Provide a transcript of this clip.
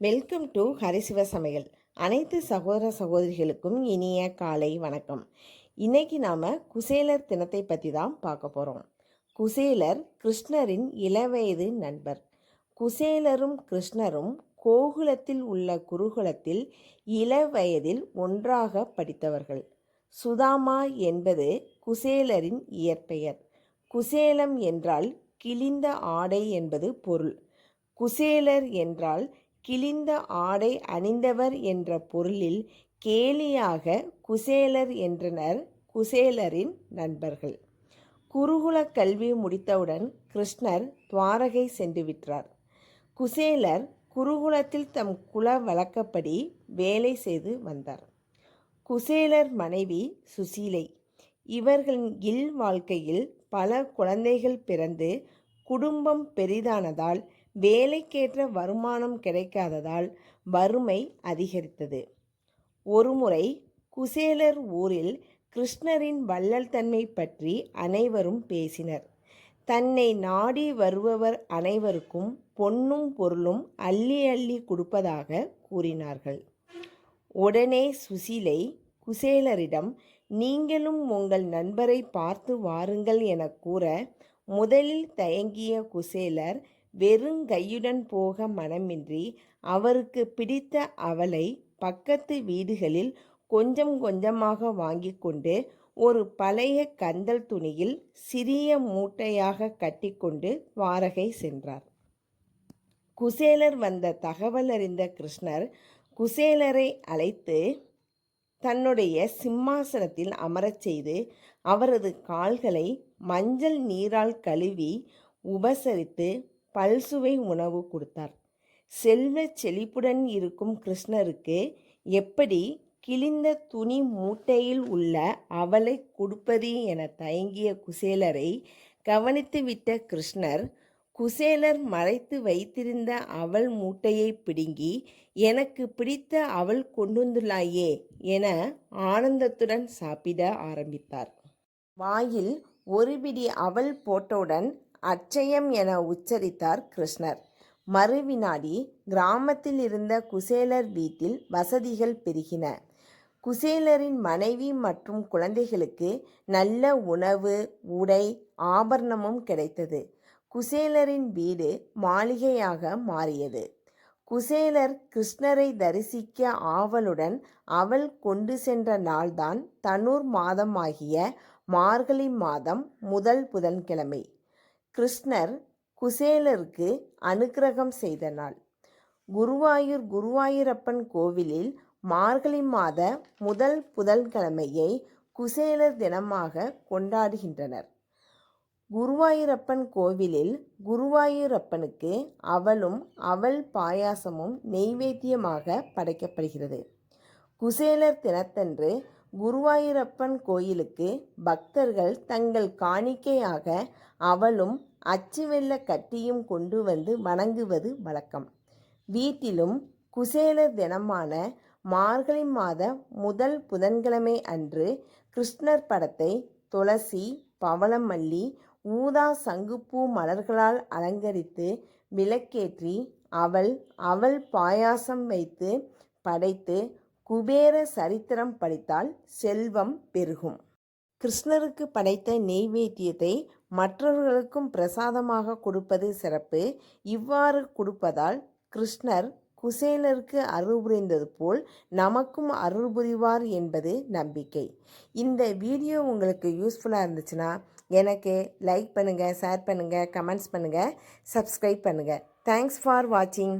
Welcome to ஹரிசிவ சமையல் அனைத்து சகோதர சகோதரிகளுக்கும் இனிய காலை வணக்கம். இன்னைக்கு நாம் குசேலர் தினத்தை பற்றி தான் பார்க்க போகிறோம் குசேலர் கிருஷ்ணரின் இளவயது நண்பர். குசேலரும் கிருஷ்ணரும் கோகுலத்தில் உள்ள குருகுலத்தில் இளவயதில் ஒன்றாக படித்தவர்கள். சுதாமா என்பது குசேலரின் இயற்பெயர். குசேலம் என்றால் கிழிந்த ஆடை என்பது பொருள். குசேலர் என்றால் கிழிந்த ஆடை அணிந்தவர் என்ற பொருளில் கேலியாக குசேலர் என்றனர் குசேலரின் நண்பர்கள். குருகுல கல்வி முடித்தவுடன் கிருஷ்ணர் துவாரகை சென்று விட்டார். குசேலர் குருகுலத்தில் தம் குல வழக்கப்படி வேலை செய்து வந்தார். குசேலர் மனைவி சுசீலை. இவர்களின் இல் வாழ்க்கையில் பல குழந்தைகள் பிறந்து குடும்பம் பெரிதானதால் வேலைக்கேற்ற வருமானம் கிடைக்காததால் வறுமை அதிகரித்தது. ஒருமுறை குசேலர் ஊரில் கிருஷ்ணரின் வள்ளல் தன்மை பற்றி அனைவரும் பேசினர். தன்னை நாடி வருபவர் அனைவருக்கும் பொன்னும் பொருளும் அள்ளி அள்ளி கொடுப்பதாக கூறினார்கள். உடனே சுசிலை குசேலரிடம் நீங்களும் உங்கள் நண்பரை பார்த்து வாருங்கள் என கூற முதலில் தயங்கிய குசேலர் வெறுங்கையுடன் போக மனமின்றி அவருக்கு பிடித்த அவளை பக்கத்து வீடுகளில் கொஞ்சம் கொஞ்சமாக வாங்கி கொண்டு ஒரு பழைய கந்தல் துணியில் சிறிய மூட்டையாக கட்டிக்கொண்டு வாரகை சென்றார். குசேலர் வந்த தகவல் அறிந்த கிருஷ்ணர் குசேலரை அழைத்து தன்னுடைய சிம்மாசனத்தில் அமரச் செய்து அவரது கால்களை மஞ்சள் நீரால் கழுவி உபசரித்து பல்சுவை உணவு கொடுத்தார். செல்வ செழிப்புடன் இருக்கும் கிருஷ்ணருக்கு எப்படி கிழிந்த துணி மூட்டையில் உள்ள அவளை கொடுப்பது என தயங்கிய குசேலரை கவனித்துவிட்ட கிருஷ்ணர் குசேலர் மறைத்து வைத்திருந்த அவள் மூட்டையை பிடுங்கி எனக்கு பிடித்த அவள் கொண்டுந்துள்ளாயே என ஆனந்தத்துடன் சாப்பிட ஆரம்பித்தார். வாயில் ஒரு பிடி அவள் போட்டவுடன் அச்சயம் என உச்சரித்தார் கிருஷ்ணர். மறுவினாடி கிராமத்தில் இருந்த குசேலர் வீட்டில் வசதிகள் பெருகின. குசேலரின் மனைவி மற்றும் குழந்தைகளுக்கு நல்ல உணவு உடை ஆபரணமும் கிடைத்தது. குசேலரின் வீடு மாளிகையாக மாறியது. குசேலர் கிருஷ்ணரை தரிசிக்க ஆவலுடன் அவள் கொண்டு சென்ற நாள்தான் தனூர் மாதமாகிய மார்கழி மாதம் முதல் புதன்கிழமை. கிருஷ்ணர் குசேலருக்கு அனுக்கிரகம் செய்த நாள். குருவாயூர் குருவாயூரப்பன் கோவிலில் மார்கழி மாத முதல் புதன்கிழமையை குசேலர் தினமாக கொண்டாடுகின்றனர். குருவாயூரப்பன் கோவிலில் குருவாயூரப்பனுக்கு அவளும் அவள் பாயாசமும் நெய்வேத்தியமாக படைக்கப்படுகிறது. குசேலர் தினத்தன்று குருவாயூரப்பன் கோயிலுக்கு பக்தர்கள் தங்கள் காணிக்கையாக அவளும் அச்சு வெள்ள கட்டியும் கொண்டு வந்து வணங்குவது வழக்கம். வீட்டிலும் குசேலர் தினமான மார்கழி மாத முதல் புதன்கிழமை அன்று கிருஷ்ணர் படத்தை துளசி பவளமல்லி ஊதா சங்குப்பூ மலர்களால் அலங்கரித்து விளக்கேற்றி அவள் அவள் பாயாசம் வைத்து படைத்து குபேர சரித்திரம் படித்தால் செல்வம் பெருகும். கிருஷ்ணருக்கு படைத்த நெய்வேத்தியத்தை மற்றவர்களுக்கும் பிரசாதமாக கொடுப்பது சிறப்பு. இவ்வாறு கொடுப்பதால் கிருஷ்ணர் குசேலருக்கு அருள் புரிந்தது போல் நமக்கும் அருள் புரிவார் என்பது நம்பிக்கை. இந்த வீடியோ உங்களுக்கு யூஸ்ஃபுல்லாக இருந்துச்சுன்னா எனக்கு லைக் பண்ணுங்கள் ஷேர் பண்ணுங்கள் கமெண்ட்ஸ் பண்ணுங்கள் சப்ஸ்கிரைப் பண்ணுங்கள் தேங்க்ஸ் ஃபார் வாட்சிங்